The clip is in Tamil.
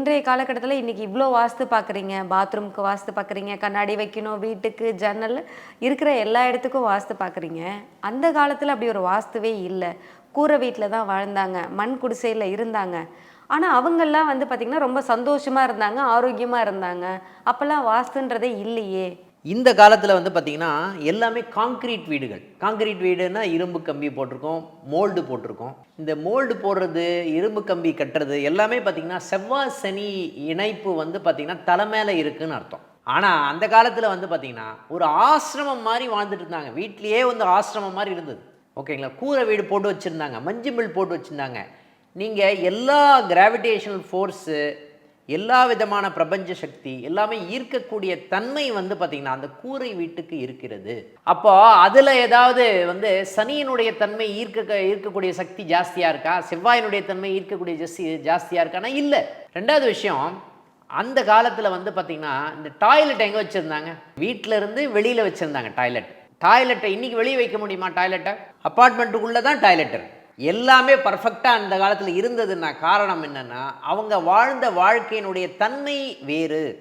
இன்றைய காலகட்டத்தில் இன்னைக்கு இவ்வளோ வாஸ்து பார்க்குறீங்க பாத்ரூம்க்கு வாஸ்து பார்க்குறீங்க கண்ணாடி வைக்கணும் வீட்டுக்கு ஜன்னல் இருக்கிற எல்லா இடத்துக்கும் வாஸ்து பார்க்குறீங்க அந்த காலத்தில் அப்படி ஒரு வாஸ்துவே இல்லை. கூரை வீட்டில் தான் வாழ்ந்தாங்க. மண் குடிசையில் இருந்தாங்க. ஆனால் அவங்கெல்லாம் வந்து பார்த்திங்கன்னா ரொம்ப சந்தோஷமாக இருந்தாங்க ஆரோக்கியமாக இருந்தாங்க. அப்போல்லாம் வாஸ்துன்றதே இல்லையே. இந்த காலத்தில் வந்து பார்த்திங்கன்னா எல்லாமே காங்க்ரீட் வீடுகள். காங்க்ரீட் வீடுனா இரும்பு கம்பி போட்டிருக்கோம் மோல்டு போட்டிருக்கோம். இந்த மோல்டு போடுறது இரும்பு கம்பி கட்டுறது எல்லாமே பார்த்திங்கன்னா செவ்வாய் சனி இணைப்பு வந்து பார்த்திங்கன்னா தலை மேலே இருக்குன்னு அர்த்தம். ஆனால் அந்த காலத்தில் வந்து பார்த்திங்கன்னா ஒரு ஆசிரமம் மாதிரி வாழ்ந்துட்டு இருந்தாங்க. வீட்லேயே வந்து ஆசிரமம் மாதிரி இருந்தது. ஓகேங்களா கூரை வீடு போட்டு வச்சுருந்தாங்க மஞ்சு மில் போட்டு வச்சுருந்தாங்க. நீங்கள் எல்லா கிராவிடேஷனல் ஃபோர்ஸு எல்லா விதமான பிரபஞ்ச சக்தி எல்லாமே ஈர்க்கக்கூடிய தன்மை வந்து பார்த்திங்கன்னா அந்த கூரை வீட்டுக்கு இருக்கிறது. அப்போ அதில் ஏதாவது வந்து சனியினுடைய தன்மை ஈர்க்க ஈர்க்கக்கூடிய சக்தி ஜாஸ்தியாக இருக்கா? செவ்வாயினுடைய தன்மை ஈர்க்கக்கூடிய ஜஸ்தி ஜாஸ்தியாக இருக்கானா? இல்லை. ரெண்டாவது விஷயம் அந்த காலத்தில் வந்து பார்த்திங்கன்னா இந்த டாய்லெட் எங்கே வச்சுருந்தாங்க? வீட்டில் இருந்து வெளியில் வச்சுருந்தாங்க டாய்லெட் டாய்லெட்டை இன்றைக்கி வெளியே வைக்க முடியுமா டாய்லெட்டை அப்பார்ட்மெண்ட்டுக்குள்ளே தான் டாய்லெட் இருக்குது எல்லாமே பர்ஃபெக்டாக அந்த காலத்தில் இருந்ததுன்னா காரணம் என்னென்னா அவங்க வாழ்ந்த வாழ்க்கையினுடைய தன்மை வேறு.